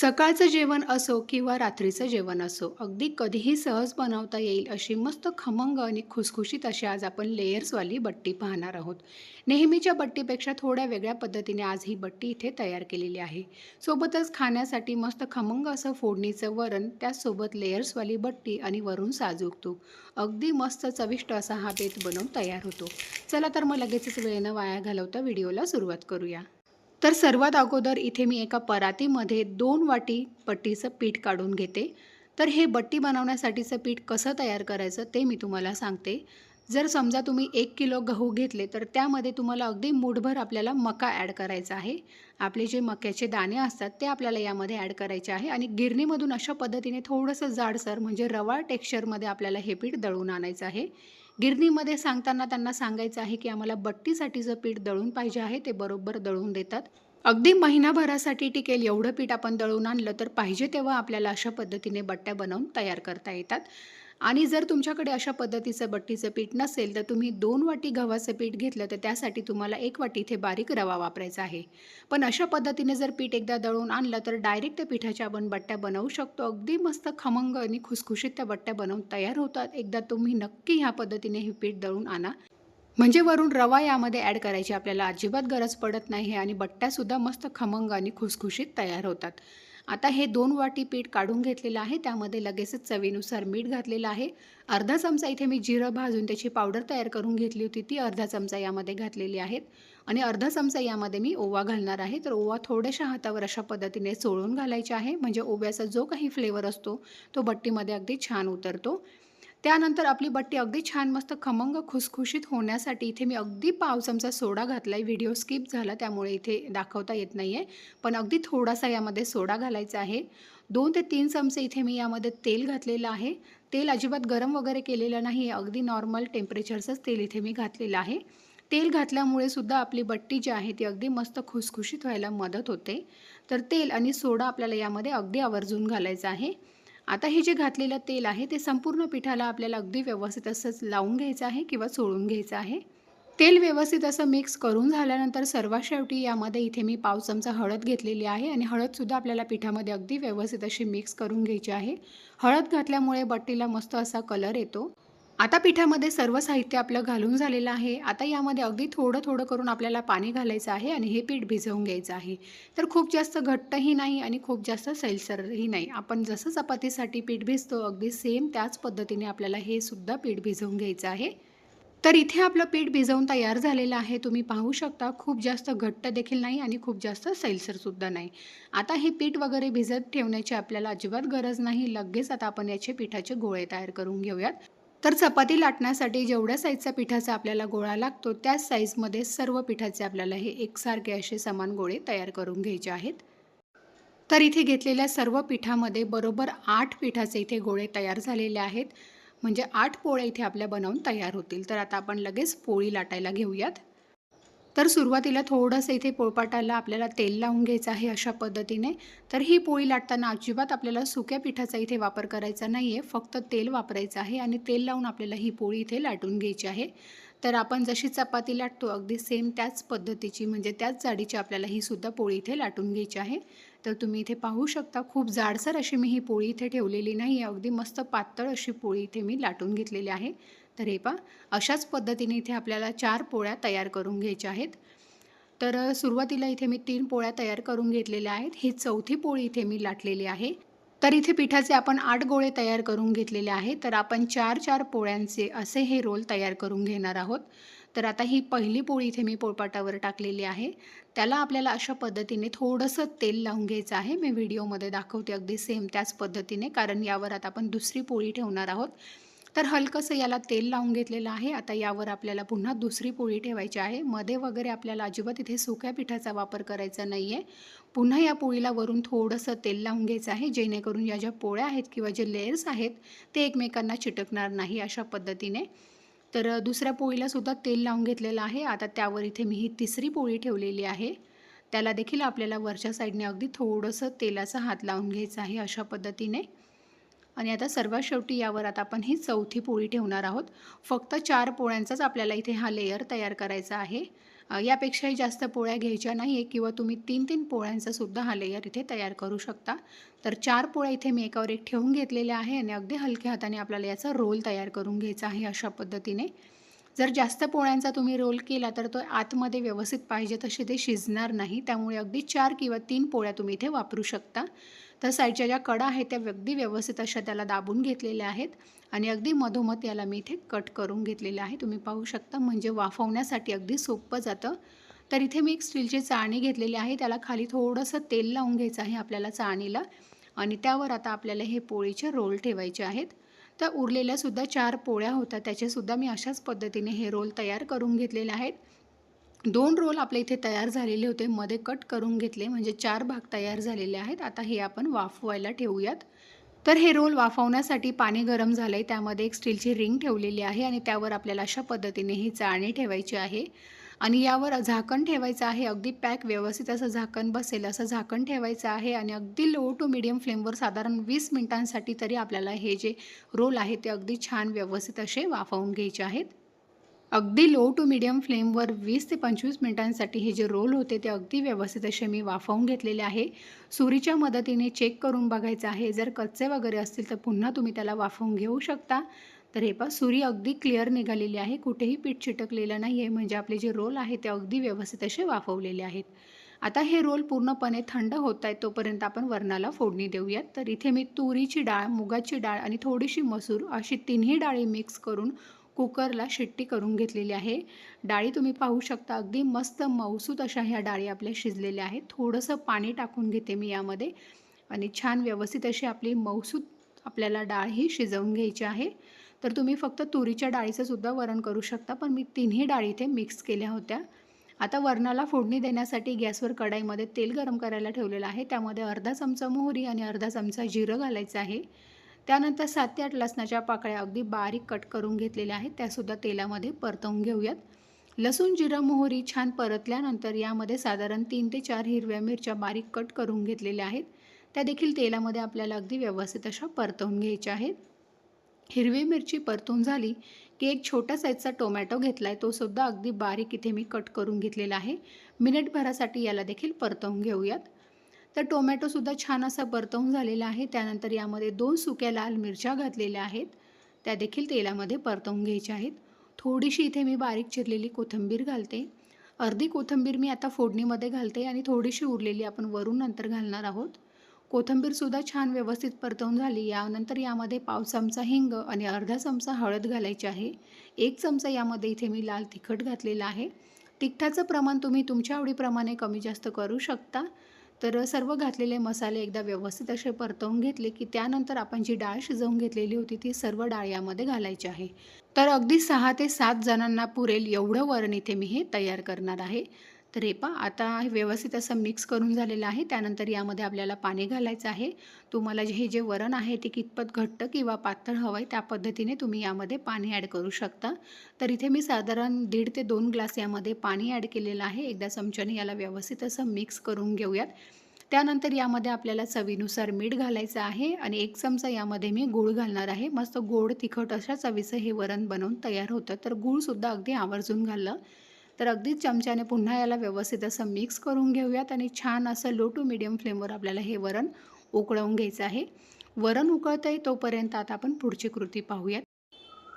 सकाळचं जेवण असो किंवा रात्रीचं जेवण असो अगदी कधीही सहज बनवता येईल अशी मस्त खमंग आणि खुसखुशीत अशी आज आपण लेयर्सवाली बट्टी पाहणार आहोत. नेहमीच्या बट्टीपेक्षा थोड्या वेगळ्या पद्धतीने आज ही बट्टी इथे तयार केलेली आहे. सोबतच खाण्यासाठी मस्त खमंग असं फोडणीचं वरण त्याचसोबत लेयर्सवाली बट्टी आणि वरून साजूक तूप अगदी मस्त चविष्ट असा हा बेत बनवून तयार होतो. चला तर मग लगेचच वेळेनं वाया घालवता व्हिडिओला सुरुवात करूया. तर सर्वात अगोदर इथे मी एका परातीमध्ये दोन वाटी बट्टीचं पीठ काढून घेते. तर हे बट्टी बनवण्यासाठीचं पीठ कसं तयार करायचं ते मी तुम्हाला सांगते. जर समजा तुम्ही एक किलो गहू घेतले तर त्यामध्ये तुम्हाला अगदी मूठभर आपल्याला मका ॲड करायचा आहे. आपले जे मक्याचे दाणे असतात ते आपल्याला यामध्ये ॲड करायचे आहे आणि गिरणीमधून अशा पद्धतीने थोडंसं जाडसर म्हणजे रवा टेक्स्चरमध्ये आपल्याला हे पीठ दळून आणायचं आहे. गिरणीमध्ये सांगताना त्यांना सांगायचं आहे की आम्हाला बट्टीसाठीचं पीठ दळून पाहिजे आहे ते बरोबर दळून देतात. अगदी महिनाभरासाठी टिकेल एवढं पीठ आपण दळून आणलं तर पाहिजे तेव्हा आपल्याला अशा पद्धतीने बट्ट्या बनवून तयार करता येतात. आणि जर तुमच्याकडे अशा पद्धतीचं बट्टीचं पीठ नसेल तर तुम्ही दोन वाटी गव्हाचं पीठ घेतलं तर त्यासाठी तुम्हाला एक वाटी इथे बारीक रवा वापरायचा आहे. पण अशा पद्धतीने जर पीठ एकदा दळून आणलं तर डायरेक्ट त्या पिठाच्या आपण बट्ट्या बनवू शकतो. अगदी मस्त खमंग आणि खुसखुशीत त्या बट्ट्या बनवून तयार होतात. एकदा तुम्ही नक्की ह्या पद्धतीने हे पीठ दळून आणा. म्हणजे वरून रवा यामध्ये ॲड करायची आपल्याला अजिबात गरज पडत नाही आणि बट्ट्यासुद्धा मस्त खमंग आणि खुसखुशीत तयार होतात. आता हे दोन वाटी पीठ काढून घेतलेलं आहे. त्यामध्ये लगेचच चवीनुसार मीठ घातलेलं आहे. अर्धा चमचा इथे मी जिरं भाजून त्याची पावडर तयार करून घेतली होती ती अर्धा चमचा यामध्ये घातलेली आहेत आणि अर्धा चमचा यामध्ये मी ओवा घालणार आहे. तर ओवा थोड्याशा हातावर अशा पद्धतीने चोळून घालायचे आहे. म्हणजे ओव्याचा जो काही फ्लेवर असतो तो बट्टीमध्ये अगदी छान उतरतो. त्यानंतर आपली बट्टी अगदी छान मस्त खमंग खुसखुशीत होण्यासाठी इथे मी अगदी पाव चमचा सोडा घातला आहे व्हिडिओ स्किप झाला त्यामुळे इथे दाखवता येत नाही आहे पण अगदी थोडासा यामध्ये सोडा घालायचा आहे. दोन ते तीन चमचे इथे मी यामध्ये तेल घातलेलं आहे. तेल अजिबात गरम वगैरे केलेलं नाही आहे अगदी नॉर्मल टेम्परेचरचंच तेल इथे मी घातलेलं आहे. तेल घातल्यामुळे सुद्धा आपली बट्टी जी आहे ती अगदी मस्त खुसखुशीत व्हायला मदत होते. तर तेल आणि सोडा आपल्याला यामध्ये अगदी आवर्जून घालायचं आहे. आता हे जे घातलेलं तेल आहे ते संपूर्ण पिठाला आपल्याला अगदी व्यवस्थित असंच लावून घ्यायचं आहे किंवा चोळून घ्यायचं आहे. तेल व्यवस्थित असं मिक्स करून झाल्यानंतर सर्वात शेवटी यामध्ये इथे मी पाव चमचा हळद घेतलेली आहे आणि हळदसुद्धा आपल्याला पिठामध्ये अगदी व्यवस्थित अशी मिक्स करून घ्यायची आहे. हळद घातल्यामुळे बट्टीला मस्त असा कलर येतो. आता पिठामध्ये सर्व साहित्य आपलं घालून झालेलं आहे. आता यामध्ये अगदी थोडं थोडं करून आपल्याला पाणी घालायचं आहे आणि हे पीठ भिजवून घ्यायचं आहे. तर खूप जास्त घट्टही नाही आणि खूप जास्त सैलसरही नाही. आपण जसं चपातीसाठी पीठ भिजतो अगदी सेम त्याच पद्धतीने आपल्याला हे सुद्धा पीठ भिजवून घ्यायचं आहे. तर इथे आपलं पीठ भिजवून तयार झालेलं आहे. तुम्ही पाहू शकता खूप जास्त घट्ट देखील नाही आणि खूप जास्त सैलसरसुद्धा नाही. आता हे पीठ वगैरे भिजत ठेवण्याची आपल्याला अजिबात गरज नाही. लगेच आता आपण याचे पिठाचे गोळे तयार करून घेऊयात. तर चपाती लाटण्यासाठी जेवढ्या साईजचा पिठाचा आपल्याला गोळा लागतो त्याच साईजमध्ये सर्व पिठाचे आपल्याला हे एकसारखे असे समान गोळे तयार करून घ्यायचे आहेत. तर इथे घेतलेल्या सर्व पिठामध्ये बरोबर आठ पिठाचे इथे गोळे तयार झालेले आहेत. म्हणजे आठ पोळ्या इथे आपल्या बनवून तयार होतील. तर आता आपण लगेच पोळी लाटायला घेऊयात. तर सुरुवातीला थोडंसं इथे पोळपाटाला आपल्याला तेल लावून घ्यायचं आहे अशा पद्धतीने. तर ही पोळी लाटताना अजिबात आपल्याला सुक्या पिठाचा इथे वापर करायचा नाही आहे फक्त तेल वापरायचं आहे आणि तेल लावून आपल्याला ही पोळी इथे लाटून घ्यायची आहे. तर आपण जशी चपाती लाटतो अगदी सेम त्याच पद्धतीची म्हणजे त्याच जाडीची आपल्याला ही सुद्धा पोळी इथे लाटून घ्यायची आहे. तर तुम्ही इथे पाहू शकता खूप जाडसर अशी मी ही पोळी इथे ठेवलेली नाही आहे अगदी मस्त पातळ अशी पोळी इथे मी लाटून घेतलेली आहे. तर हे पहा अशाच पद्धतीने इथे आपल्याला चार पोळ्या तयार करून घ्यायच्या आहेत. तर सुरुवातीला इथे मी तीन पोळ्या तयार करून घेतलेल्या आहेत. ही चौथी पोळी इथे मी लाटलेली आहे. तर इथे पिठाचे आपण आठ गोळे तयार करून घेतलेले आहे तर आपण चार चार पोळ्यांचे असे हे रोल तयार करून घेणार आहोत. तर आता ही पहिली पोळी इथे मी पोळपाटावर टाकलेली आहे. त्याला आपल्याला अशा पद्धतीने थोडंसं तेल लावून घ्यायचं आहे. मी व्हिडिओमध्ये दाखवते अगदी सेम त्याच पद्धतीने कारण यावर आता आपण दुसरी पोळी ठेवणार आहोत. तर हलकंसं याला तेल लावून घेतलेलं आहे. आता यावर आपल्याला पुन्हा दुसरी पोळी ठेवायची आहे. मध्ये वगैरे आपल्याला अजिबात इथे सुक्या पिठाचा वापर करायचा नाही आहे पुन्हा या पोळीला वरून थोडंसं तेल लावून घ्यायचं आहे. जेणेकरून या ज्या पोळ्या आहेत किंवा जे लेयर्स आहेत ते एकमेकांना चिटकणार नाही अशा पद्धतीने. तर दुसऱ्या पोळीला सुद्धा तेल लावून घेतलेलं आहे. आता त्यावर इथे मी ही तिसरी पोळी ठेवलेली आहे. त्याला देखील आपल्याला वरच्या साईडने अगदी थोडंसं तेलाचा हात लावून घ्यायचा आहे अशा पद्धतीने. आणि आता सर्वात शेवटी यावर आता आपण ही चौथी पोळी ठेवणार आहोत. फक्त चार पोळ्यांचाच आपल्याला इथे हा लेयर तयार करायचा आहे. यापेक्षाही जास्त पोळ्या घ्यायच्या नाही आहे किंवा तुम्ही तीन तीन पोळ्यांचा सुद्धा हा लेयर इथे तयार करू शकता. तर चार पोळ्या इथे मी एकावर एक ठेवून घेतलेल्या आहे आणि अगदी हलक्या हाताने आपल्याला याचा रोल तयार करून घ्यायचा आहे अशा पद्धतीने. जर जास्त पोळ्यांचा तुम्ही रोल केला तर तो आतमध्ये व्यवस्थित पाहिजे तसे ते शिजणार नाही. त्यामुळे अगदी चार किंवा तीन पोळ्या तुम्ही इथे वापरू शकता. तर साईडच्या ज्या कडा आहेत त्या अगदी व्यवस्थित अशा त्याला दाबून घेतलेल्या आहेत. आणि अगदी मधोमध याला मी इथे कट करून घेतलेलं आहे. तुम्ही पाहू शकता म्हणजे वाफवण्यासाठी अगदी सोपं जातं. तर इथे मी एक स्टीलची चाळणी घेतलेली आहे. त्याला खाली थोडंसं तेल लावून घ्यायचं आहे आपल्याला चाळणीला. आणि त्यावर आता आपल्याला हे पोळीचे रोल ठेवायचे आहेत. तर उरलेल्यासुद्धा चार पोळ्या होत्या त्याचेसुद्धा मी अशाच पद्धतीने हे रोल तयार करून घेतलेले आहेत. दोन रोल आपल्या इथे तयार झालेले होते. मध्ये कट करून घेतले. म्हणजे चार भाग तयार झालेले आहेत. आता हे आपण वाफवायला ठेवूयात. तर हे रोल वाफवण्यासाठी पाणी गरम झालं आहे त्यामध्ये एक स्टीलची रिंग ठेवलेली आहे आणि त्यावर आपल्याला अशा पद्धतीने ही चाळणी ठेवायची आहे. आणि यावर झाकण ठेवायचं आहे. अगदी पॅक व्यवस्थित असं झाकण बसेल असं झाकण ठेवायचं आहे. आणि अगदी लो टू मिडियम फ्लेमवर साधारण वीस मिनिटांसाठी तरी आपल्याला हे जे रोल आहे ते अगदी छान व्यवस्थित असे वाफवून घ्यायचे आहेत. अगदी लो टू मिडियम फ्लेमवर वीस ते पंचवीस मिनिटांसाठी हे जे रोल होते ते अगदी व्यवस्थित असे मी वाफवून घेतलेले आहे. सुरीच्या मदतीने चेक करून बघायचं आहे. जर कच्चे वगैरे असतील तर पुन्हा तुम्ही त्याला वाफवून घेऊ शकता. तर हे पा सुरी अगदी क्लिअर निघालेली आहे. कुठेही पीठ चिटकलेलं नाही आहे म्हणजे आपले जे रोल आहे ते अगदी व्यवस्थित असे वाफवलेले आहेत. आता हे रोल पूर्णपणे थंड होत आहेत तोपर्यंत आपण वरणाला फोडणी देऊयात. तर इथे मी तुरीची डाळ मुगाची डाळ आणि थोडीशी मसूर अशी तिन्ही डाळी मिक्स करून कुकरला शिट्टी करून घेतलेली आहे. डाळी तुम्ही पाहू शकता अगदी मस्त मौसूत अशा ह्या डाळी आपल्या शिजलेल्या आहेत. थोडंसं पाणी टाकून घेते मी यामध्ये आणि छान व्यवस्थित अशी आपली मौसूत आपल्याला डाळ ही शिजवून घ्यायची आहे. तर तुम्ही फक्त तुरीच्या डाळीचं सुद्धा वरण करू शकता पण मी तिन्ही डाळी इथे मिक्स केल्या होत्या. आता वरणाला फोडणी देण्यासाठी गॅसवर कढाईमध्ये तेल गरम करायला ठेवलेलं आहे. त्यामध्ये अर्धा चमचा मोहरी आणि अर्धा चमचा जिरं घालायचं आहे. त्यानंतर सात ते आठ लसणाच्या पाकळ्या अगदी बारीक कट करून घेतलेल्या आहेत. त्यासुद्धा तेलामध्ये परतवून घेऊयात. लसूण जिरं मोहरी छान परतल्यानंतर यामध्ये साधारण तीन ते चार हिरव्या मिरच्या बारीक कट करून घेतलेल्या आहेत. त्या देखील तेलामध्ये आपल्याला अगदी व्यवस्थित अशा परतवून घ्यायच्या आहेत. हिरवी मिरची परतून झाली की एक छोटा साईजचा टोमॅटो घेतला आहे तोसुद्धा अगदी बारीक इथे मी कट करून घेतलेला आहे. मिनिटभरासाठी याला देखील परतवून घेऊयात. तर टोमॅटोसुद्धा छान असा परतवून झालेला आहे. त्यानंतर यामध्ये दोन सुक्या लाल मिरच्या घातलेल्या आहेत. त्या देखील तेलामध्ये परतवून घ्यायच्या आहेत. थोडीशी इथे मी बारीक चिरलेली कोथिंबीर घालते. अर्धी कोथिंबीर मी आता फोडणीमध्ये घालते आणि थोडीशी उरलेली आपण वरून नंतर घालणार आहोत. कोथिंबीरसुद्धा छान व्यवस्थित परतवून झाली. यानंतर यामध्ये पाव चमचा हिंग आणि अर्धा चमचा हळद घालायची आहे. एक चमचा यामध्ये इथे मी लाल तिखट घातलेला आहे. तिखटाचं प्रमाण तुम्ही तुमच्या आवडीप्रमाणे कमी जास्त करू शकता. तर सर्व घातलेले मसाले एकदा व्यवस्थित असे परतवून घेतले की त्यानंतर आपण जी डाळ शिजवून घेतलेली होती ती सर्व डाळ यामध्ये घालायची आहे. तर अगदी सहा ते सात जणांना पुरेल एवढं वरण इथे मी हे तयार करणार आहे. तर हे पा आता व्यवस्थित असं मिक्स करून झालेलं आहे. त्यानंतर यामध्ये आपल्याला पाणी घालायचं आहे. तुम्हाला हे जे वरण आहे ते कितपत घट्ट किंवा पातळ हवं आहे त्या पद्धतीने तुम्ही यामध्ये पाणी ॲड करू शकता. तर इथे मी साधारण दीड ते दोन ग्लास यामध्ये पाणी ॲड केलेलं आहे. एकदा चमच्याने याला व्यवस्थित असं मिक्स करून घेऊयात. त्यानंतर यामध्ये आपल्याला चवीनुसार मीठ घालायचं आहे आणि एक चमचा यामध्ये मी गूळ घालणार आहे. मस्त गोड तिखट अशा चवीचं हे वरण बनवून तयार होतं. तर गूळसुद्धा अगदी आवर्जून घाललं. तर अगदीच चमच्याने पुन्हा याला व्यवस्थित असं मिक्स करून घेऊयात आणि छान असं लो टू मिडियम फ्लेमवर आपल्याला हे वरण उकळवून घ्यायचं आहे. वरण उकळतं आहे तोपर्यंत आता आपण पुढची कृती पाहूयात.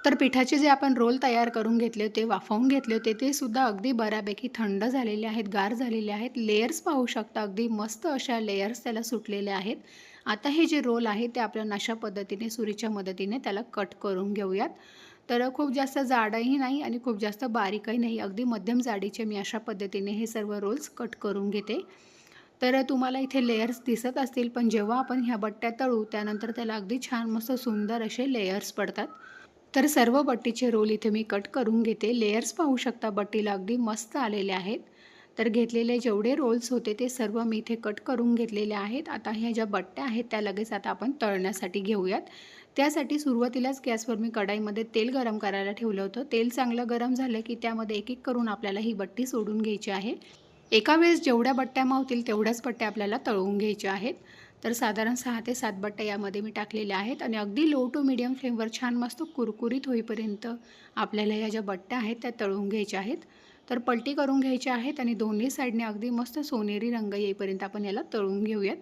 तर पिठाचे जे आपण रोल तयार करून घेतले होते वाफवून घेतले होते ते सुद्धा अगदी बऱ्यापैकी थंड झालेले आहेत गार झालेले आहेत. लेयर्स पाहू शकता अगदी मस्त अशा लेयर्स त्याला सुटलेल्या आहेत. आता हे जे रोल आहे ते आपल्याला अशा पद्धतीने सुरीच्या मदतीने त्याला कट करून घेऊयात. तर खूप जास्त जाडही नाही आणि खूप जास्त बारीकही नाही. अगदी मध्यम जाडीचे मी अशा पद्धतीने हे सर्व रोल्स कट करून घेते. तर तुम्हाला इथे लेयर्स दिसत असतील पण जेव्हा आपण ह्या बट्ट्या तळू त्यानंतर त्याला अगदी छान मस्त सुंदर असे लेयर्स पडतात. तर सर्व बट्टीचे रोल इथे मी कट करून घेते. लेयर्स पाहू शकता बट्टीला अगदी मस्त आलेले आहेत. तर घेतलेले जेवढे रोल्स होते ते सर्व मी इथे कट करून घेतलेले आहेत. आता ह्या ज्या बट्ट्या आहेत त्या लगेच आता आपण तळण्यासाठी घेऊयात. त्यासाठी सुरुवातीलाच गॅसवर मी कढाईमध्ये तेल गरम करायला ठेवलं होतं. तेल चांगलं गरम झालं की त्यामध्ये एक एक करून आपल्याला ही बट्टी सोडून घ्यायची आहे. एका वेळेस जेवढ्या बट्ट्या मावतील तेवढ्याच बट्ट्या आपल्याला तळवून घ्यायच्या आहेत. तर साधारण सहा ते सात बट्ट्या यामध्ये मी टाकलेल्या आहेत आणि अगदी लो टू मिडियम फ्लेमवर छान मस्त कुरकुरीत होईपर्यंत आपल्याला या ज्या बट्ट्या आहेत त्या तळून घ्यायच्या आहेत. तर पलटी करून घ्यायच्या आहेत आणि दोन्ही साईडने अगदी मस्त सोनेरी रंग येईपर्यंत आपण याला तळून घेऊयात.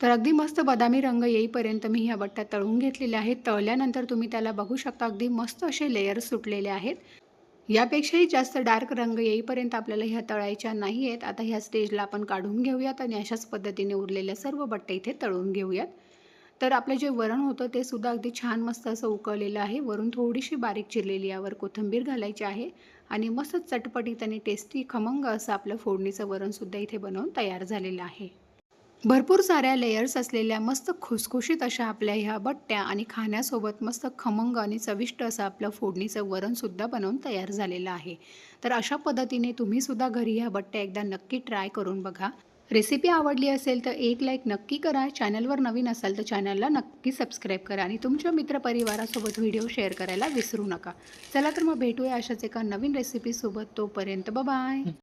तर अगदी मस्त बदामी रंग येईपर्यंत मी ह्या बट्ट्या तळून घेतलेल्या आहेत. तळल्यानंतर तुम्ही त्याला बघू शकता अगदी मस्त असे लेयर्स सुटलेले आहेत. यापेक्षाही जास्त डार्क रंग येईपर्यंत आपल्याला ह्या तळायच्या नाही आहेत. आता ह्या स्टेजला आपण काढून घेऊयात आणि अशाच पद्धतीने उरलेल्या सर्व बट्ट्या इथे तळून घेऊयात. तर आपलं जे वरण होतं ते सुद्धा अगदी छान मस्त असं उकळलेलं आहे. वरून थोडीशी बारीक चिरलेली यावर कोथिंबीर घालायची आहे आणि मस्त चटपटीत आणि टेस्टी खमंग असं आपलं फोडणीचं वरणसुद्धा इथे बनवून तयार झालेलं आहे. भरपूर साऱ्या लेयर्स असलेल्या मस्त खुसखुशीत अशा आपल्या ह्या बट्ट्या आणि खाण्यासोबत मस्त खमंग आणि चविष्ट असं आपलं फोडणीचं वरणसुद्धा बनवून तयार झालेलं आहे. तर अशा पद्धतीने तुम्हीसुद्धा घरी ह्या बट्ट्या एकदा नक्की ट्राय करून बघा. रेसिपी आवडली असेल तर एक लाईक नक्की करा. चॅनलवर नवीन असाल तर चॅनलला नक्की सबस्क्राईब करा आणि तुमच्या मित्रपरिवारासोबत व्हिडिओ शेअर करायला विसरू नका. चला तर मग भेटूया अशाच एका नवीन रेसिपीसोबत तोपर्यंत बाय